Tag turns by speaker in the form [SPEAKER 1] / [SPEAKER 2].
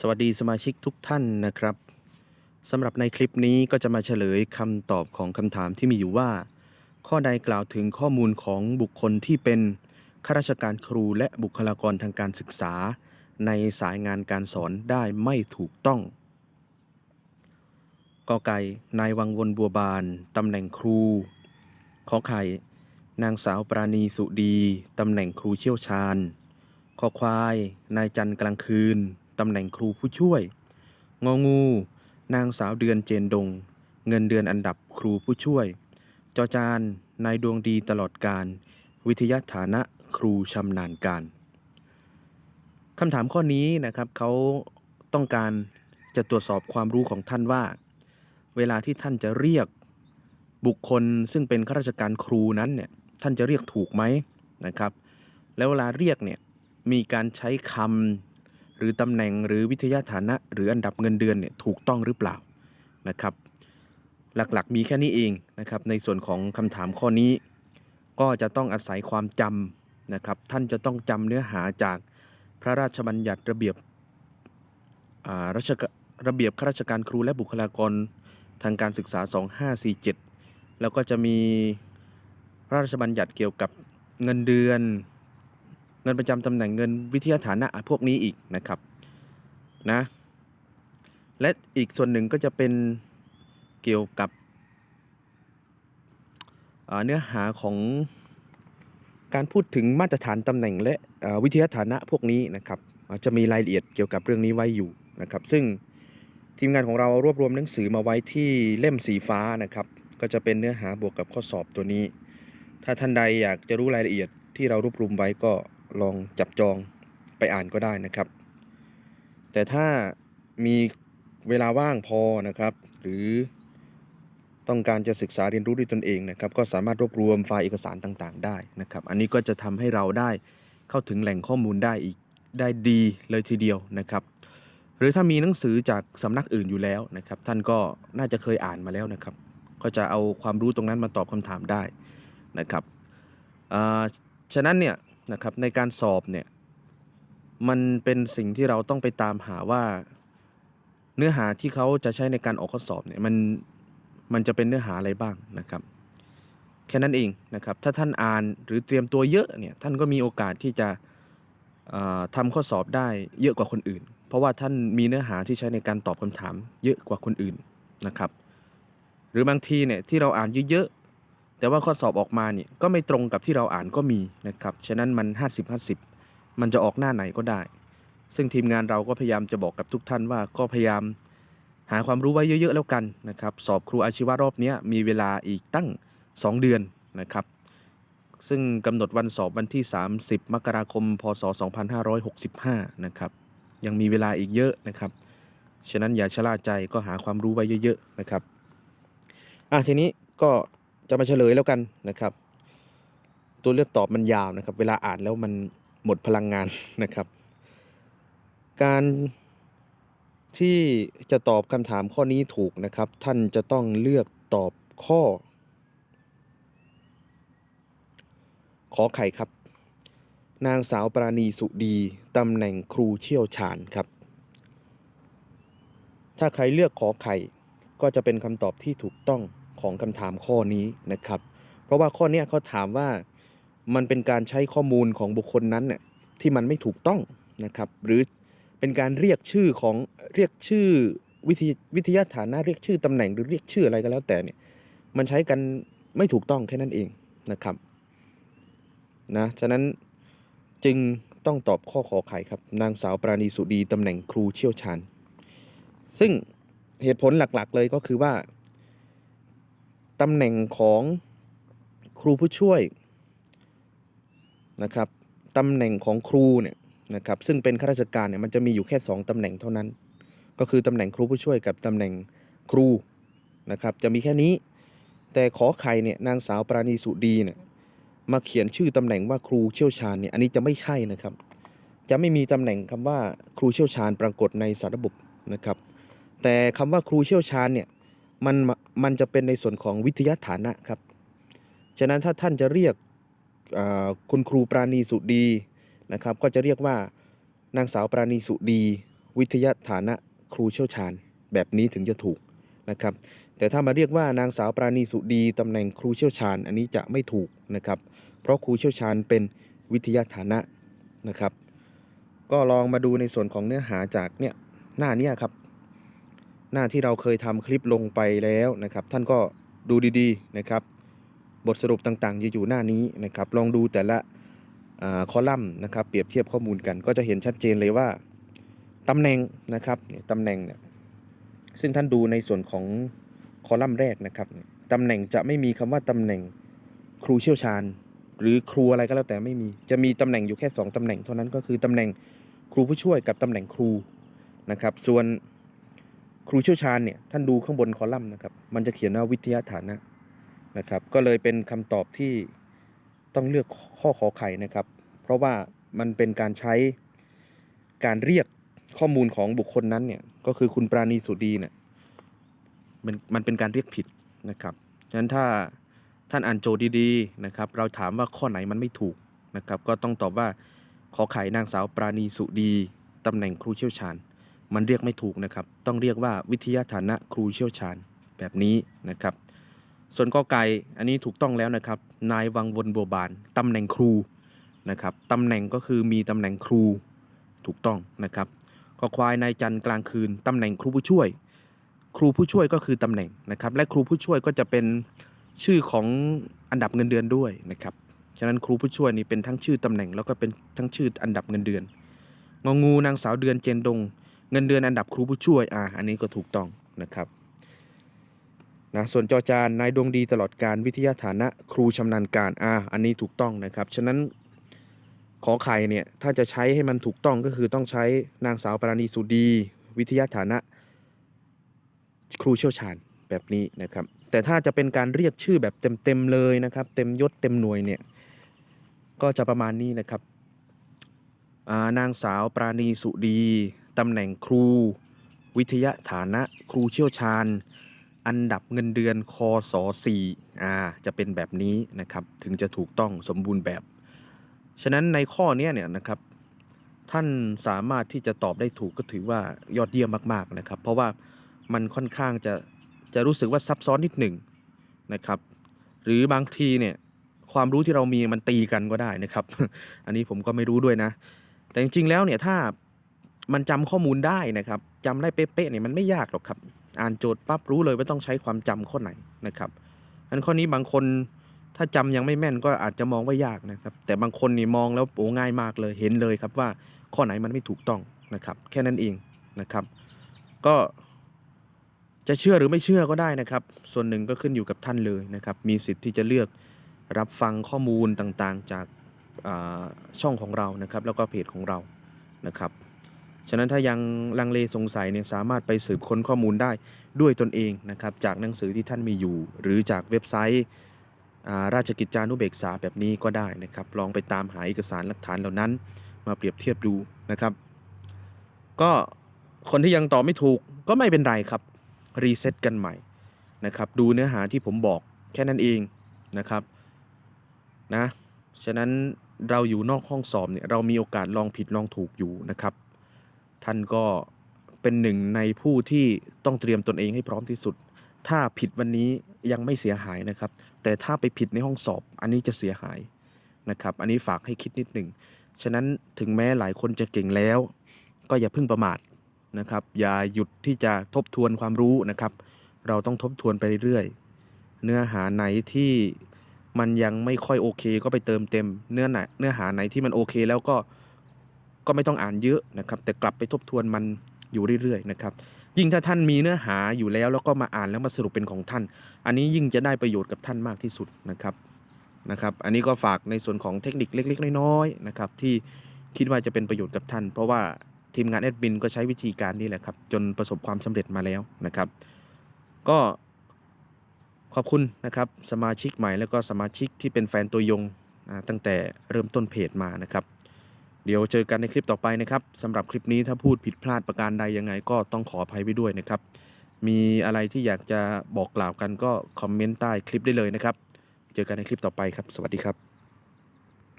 [SPEAKER 1] สวัสดีสมาชิกทุกท่านนะครับสำหรับในคลิปนี้ก็จะมาเฉลยคำตอบของคำถามที่มีอยู่ว่า ข้อใดกล่าวถึงข้อมูลของบุคคลที่เป็นข้าราชการครูและบุคลากรทางการศึกษา ในสายงานการสอนได้ไม่ถูกต้องกอไก่นายวังวนบัวบานตำแหน่งครูขอไข่ นางสาวปราณีสุดีตำแหน่งครูเชี่ยวชาญ คอควาย นายจันทร์กลางคืน ตำแหน่งครูผู้ช่วย งองู นางสาวเดือนเจนดง เงินเดือนอันดับครูผู้ช่วย จอจาน นายดวงดีตลอดการ วิทยาฐานะครูชำนาญการคำถามข้อนี้นะครับเขาต้องการจะตรวจสอบความรู้ของท่านว่า เวลาที่ท่านจะเรียกบุคคลซึ่งเป็นข้าราชการครูนั้นเนี่ยท่านจะเรียกถูกไหมนะครับ แล้วเวลาเรียกเนี่ยมีการใช้คำ หรือตำแหน่งหรือวิทยาฐานะ หรืออันดับเงินเดือนเนี่ยถูกต้องหรือเปล่านะครับหลักๆมีแค่นี้เองนะครับในส่วนของคำถามข้อนี้ ก็จะต้องอาศัยความจำนะครับท่านจะต้องจำเนื้อหาจากพระราชบัญญัติระเบียบราชระเบียบข้าราชการครูและบุคลากรทางการศึกษา 2547 แล้วก็จะมีพระราชบัญญัติเกี่ยวกับเงินเดือน เงินประจำตำแหน่งเงินวิทยาฐานะพวกนี้อีกนะครับนะและอีกส่วนหนึ่งก็จะเป็นเกี่ยวกับเนื้อหาของการพูดถึงมาตรฐานตำแหน่งและวิทยาฐานะพวกนี้นะครับจะมีรายละเอียดเกี่ยวกับเรื่องนี้ไว้อยู่นะครับ ซึ่งทีมงานของเรารวบรวมหนังสือมาไว้ที่เล่มสีฟ้านะครับ ก็จะเป็นเนื้อหาบวกกับข้อสอบตัวนี้ ถ้าท่านใดอยากจะรู้รายละเอียดที่เรารวบรวมไว้ก็ ลองจับจองไปอ่านก็ได้นะครับ แต่ถ้ามีเวลาว่างพอนะครับ หรือต้องการจะศึกษาเรียนรู้ด้วยตนเองนะครับ ก็สามารถรวบรวมไฟล์เอกสารต่างๆ ได้นะครับ อันนี้ก็จะทำให้เราได้เข้าถึงแหล่งข้อมูลได้อีกได้ดีเลยทีเดียวนะครับ หรือถ้ามีหนังสือจากสำนักอื่นอยู่แล้วนะครับ ท่านก็น่าจะเคยอ่านมาแล้วนะครับ ก็จะเอาความรู้ตรงนั้นมาตอบคำถามได้นะครับอ่าฉะนั้นเนี่ย นะครับในการสอบเนี่ยมันเป็นสิ่งที่เราต้องไปตามหาว่า เนื้อหาที่เขาจะใช้ในการออกข้อสอบเนี่ยมันมันจะเป็นเนื้อหาอะไรบ้างนะครับ แค่นั้นเองนะครับถ้าท่านอ่านหรือเตรียมตัวเยอะเนี่ยท่านก็มีโอกาสที่จะอ่าทำข้อสอบได้เยอะกว่าคนอื่น เพราะว่าท่านมีเนื้อหาที่ใช้ในการตอบคำถามเยอะกว่าคนอื่นนะครับ หรือบางทีเนี่ยที่เราอ่านเยอะๆ แต่ว่าข้อสอบออกมาเนี่ยก็ไม่ตรงกับที่เราอ่านก็มีนะครับฉะนั้นมัน 50 50 มันจะออกหน้าไหนก็ได้ ซึ่งทีมงานเราก็พยายามจะบอกกับทุกท่านว่าก็พยายามหาความรู้ไว้เยอะๆแล้วกันนะครับสอบครูอาชีวะรอบนี้มีเวลาอีกตั้ง 2 เดือนนะครับซึ่งกำหนดวันสอบวันที่ 30 มกราคม พศ 2565 นะครับ ยังมีเวลาอีกเยอะนะครับ ฉะนั้นอย่าชะล่าใจก็หาความรู้ไว้เยอะ ๆ นะครับ อะทีนี้ก็ จะมาเฉลยแล้วกันนะครับ ตัวเลือกตอบมันยาวนะครับ เวลาอ่านแล้วมันหมดพลังงานนะครับ การที่จะตอบคำถามข้อนี้ถูกนะครับ ท่านจะต้องเลือกตอบข้อ ขอไข่ครับ นางสาวปราณีสุดีตำแหน่งครูเชี่ยวชาญครับ ถ้าใครเลือกขอไข่ก็จะเป็นคำตอบที่ถูกต้อง ของคำถามข้อนี้นะครับ เพราะว่าข้อนี้เขาถามว่ามันเป็นการใช้ข้อมูลของบุคคลนั้นเนี่ยที่มันไม่ถูกต้องนะครับ หรือเป็นการเรียกชื่อของเรียกชื่อวิทยวิทยาฐานะเรียกชื่อตำแหน่งหรือเรียกชื่ออะไรก็แล้วแต่เนี่ยมันใช้กันไม่ถูกต้องแค่นั้นเองนะครับนะฉะนั้นจึงต้องตอบข้อขอไข่ครับ นางสาวปราณีสุดีตำแหน่งครูเชี่ยวชาญ ซึ่งเหตุผลหลักๆเลยก็คือว่า ตำแหน่งของครูผู้ช่วยนะครับตำแหน่งของครูเนี่ยนะครับซึ่งเป็นข้าราชการเนี่ยมันจะมีอยู่แค่ 2ตำแหน่งเท่านั้น ก็คือตำแหน่งครูผู้ช่วยกับตำแหน่งครูนะครับจะมีแค่นี้ แต่ขอไข่เนี่ยนางสาวปราณีสุดีเนี่ยมาเขียนชื่อตำแหน่งว่าครูเชี่ยวชาญเนี่ยอันนี้จะไม่ใช่นะครับ จะไม่มีตำแหน่งคำว่าครูเชี่ยวชาญปรากฏในสารบบนะครับ แต่คำว่าครูเชี่ยวชาญเนี่ย มันมันจะเป็นในส่วนของวิทยาฐานะครับ ฉะนั้นถ้าท่านจะเรียกคุณครูปราณีสุดีนะครับ ก็จะเรียกว่านางสาวปราณีสุดี วิทยาฐานะครูเชี่ยวชาญ แบบนี้ถึงจะถูกนะครับ แต่ถ้ามาเรียกว่านางสาวปราณีสุดีตำแหน่งครูเชี่ยวชาญ อันนี้จะไม่ถูกนะครับ เพราะครูเชี่ยวชาญเป็นวิทยาฐานะนะครับ ก็ลองมาดูในส่วนของเนื้อหาจากเนี่ยหน้านี้ครับ หน้าที่เราเคยทำคลิปลงไปแล้วนะครับ ท่านก็ดูดีๆนะครับ บทสรุปต่างๆจะอยู่หน้านี้นะครับ ลองดูแต่ละคอลัมน์นะครับเปรียบเทียบข้อมูลกัน ก็จะเห็นชัดเจนเลยว่าตำแหน่งนะครับตำแหน่งเนี่ยซึ่งท่านดูในส่วนของคอลัมน์แรกนะครับตำแหน่งจะไม่มีคำว่าตำแหน่งครูเชี่ยวชาญ หรือครูอะไรก็แล้วแต่ไม่มี จะมีตำแหน่งอยู่แค่สองตำแหน่งเท่านั้นก็คือตำแหน่งครูผู้ช่วยกับตำแหน่งครูนะครับ ส่วน ครูเชี่ยวชาญเนี่ยท่านดูข้างบนคอลัมน์นะครับ มันจะเขียนว่าวิทยาฐานะนะครับ ก็เลยเป็นคำตอบที่ต้องเลือกข้อขอไข่นะครับ เพราะว่ามันเป็นการใช้การเรียกข้อมูลของบุคคลนั้นเนี่ยก็คือคุณปราณีสุดีเนี่ยมันมันเป็นการเรียกผิดนะครับฉะนั้นถ้าท่านอ่านโจทย์ดีๆนะครับ เราถามว่าข้อไหนมันไม่ถูกนะครับ ก็ต้องตอบว่าขอไข่นางสาวปราณีสุดีตำแหน่งครูเชี่ยวชาญ มันเรียกไม่ถูกนะครับ ต้องเรียกว่าวิทยาฐานะครูเชี่ยวชาญแบบนี้นะครับ ส่วนกอไก่อันนี้ถูกต้องแล้วนะครับ นายวังวนบัวบานตำแหน่งครูนะครับตำแหน่งก็คือมีตำแหน่งครูถูกต้องนะครับกอควายนายจันทร์กลางคืนตำแหน่งครูผู้ช่วย ครูผู้ช่วยก็คือตำแหน่งนะครับ และครูผู้ช่วยก็จะเป็นชื่อของอันดับเงินเดือนด้วยนะครับฉะนั้นครูผู้ช่วยนี่เป็นทั้งชื่อตำแหน่งแล้วก็เป็นทั้งชื่ออันดับเงินเดือน งองูนางสาวเดือนเจนดง เงินเดือนอันดับครูผู้ช่วย อ่า อันนี้ก็ถูกต้องนะครับนะส่วนจอจานนายดวงดีตลอดการวิทยาฐานะครูชำนาญการ อ่า อันนี้ถูกต้องนะครับ ฉะนั้นขอไข่เนี่ย ถ้าจะใช้ให้มันถูกต้องก็คือต้องใช้นางสาวปราณีสุดี วิทยาฐานะ ครูเชี่ยวชาญแบบนี้นะครับ แต่ถ้าจะเป็นการเรียกชื่อแบบเต็มๆเลยนะครับ เต็มยศเต็มหน่วยเนี่ย ก็จะประมาณนี้นะครับอ่านางสาวปราณีสุดี ตำแหน่งครู วิทยาฐานะครูเชี่ยวชาญ อันดับเงินเดือนคศ4อ่าจะเป็นแบบนี้นะครับถึงจะถูกต้องสมบูรณ์แบบ ฉะนั้นในข้อนี้เนี่ยนะครับท่านสามารถที่จะตอบได้ถูกก็ถือว่ายอดเยี่ยมมากๆนะครับ เพราะว่ามันค่อนข้างจะจะรู้สึกว่าซับซ้อนนิดหนึ่งนะครับ หรือบางทีเนี่ยความรู้ที่เรามีมันตีกันก็ได้นะครับ อันนี้ผมก็ไม่รู้ด้วยนะ แต่จริงๆแล้วเนี่ยถ้า มันจำข้อมูลได้นะครับจำได้เป๊ะๆเนี่ยมันไม่ยากหรอกครับ อ่านโจทย์ปั๊บรู้เลยว่าต้องใช้ความจำข้อไหนนะครับอันข้อนี้บางคนถ้าจำยังไม่แม่นก็อาจจะมองว่ายากนะครับ แต่บางคนนี่มองแล้วโอ้ง่ายมากเลยเห็นเลยครับว่าข้อไหนมันไม่ถูกต้องนะครับ แค่นั้นเองนะครับ ก็จะเชื่อหรือไม่เชื่อก็ได้นะครับ ส่วนหนึ่งก็ขึ้นอยู่กับท่านเลยนะครับ มีสิทธิ์ที่จะเลือกรับฟังข้อมูลต่างๆจากช่องของเรานะครับ แล้วก็เพจของเรานะครับ ฉะนั้นถ้ายังลังเลสงสัยเนี่ยสามารถไปสืบค้นข้อมูลได้ด้วยตนเองนะครับจากหนังสือที่ท่านมีอยู่ หรือจากเว็บไซต์ราชกิจจานุเบกษาแบบนี้ก็ได้นะครับลองไปตามหาเอกสารหลักฐานเหล่านั้น มาเปรียบเทียบดูนะครับ ก็คนที่ยังตอบไม่ถูกก็ไม่เป็นไรครับรีเซ็ตกันใหม่นะครับดูเนื้อหาที่ผมบอกแค่นั้นเองนะครับนะฉะนั้นเราอยู่นอกห้องสอบเนี่ยเรามีโอกาสลองผิดลองถูกอยู่นะครับ ท่านก็เป็นหนึ่งในผู้ที่ต้องเตรียมตนเองให้พร้อมที่สุด ถ้าผิดวันนี้ยังไม่เสียหายนะครับ แต่ถ้าไปผิดในห้องสอบ อันนี้จะเสียหายนะครับ อันนี้ฝากให้คิดนิดหนึ่ง ฉะนั้นถึงแม้หลายคนจะเก่งแล้ว ก็อย่าเพิ่งประมาทนะครับ อย่าหยุดที่จะทบทวนความรู้นะครับ เราต้องทบทวนไปเรื่อยๆ เนื้อหาไหนที่มันยังไม่ค่อยโอเค ก็ไปเติมเต็ม เนื้อไหนเนื้อหาไหนที่มันโอเค แล้วก็ ก็ไม่ต้องอ่านเยอะนะครับ แต่กลับไปทบทวนมันอยู่เรื่อยๆนะครับ ยิ่งถ้าท่านมีเนื้อหาอยู่แล้ว แล้วก็มาอ่านแล้วมาสรุปเป็นของท่าน อันนี้ยิ่งจะได้ประโยชน์กับท่านมากที่สุดนะครับนะครับ อันนี้ก็ฝากในส่วนของเทคนิคเล็ก ๆ น้อยๆนะครับ ที่คิดว่าจะเป็นประโยชน์กับท่าน เพราะว่าทีมงานแอดมินก็ใช้วิธีการนี้แหละครับ จนประสบความสำเร็จมาแล้วนะครับ ก็ขอบคุณนะครับ สมาชิกใหม่แล้วก็สมาชิกที่เป็นแฟนตัวยงตั้งแต่เริ่มต้นเพจมานะครับ เดี๋ยวเจอกันในคลิปต่อไปนะครับสำหรับคลิปนี้ถ้าพูดผิดพลาดประการใดยังไง ก็ต้องขออภัยไว้ด้วยนะครับ มีอะไรที่อยากจะบอกกล่าวกันก็คอมเมนต์ใต้คลิปได้เลยนะครับ เจอกันในคลิปต่อไปครับ สวัสดีครับ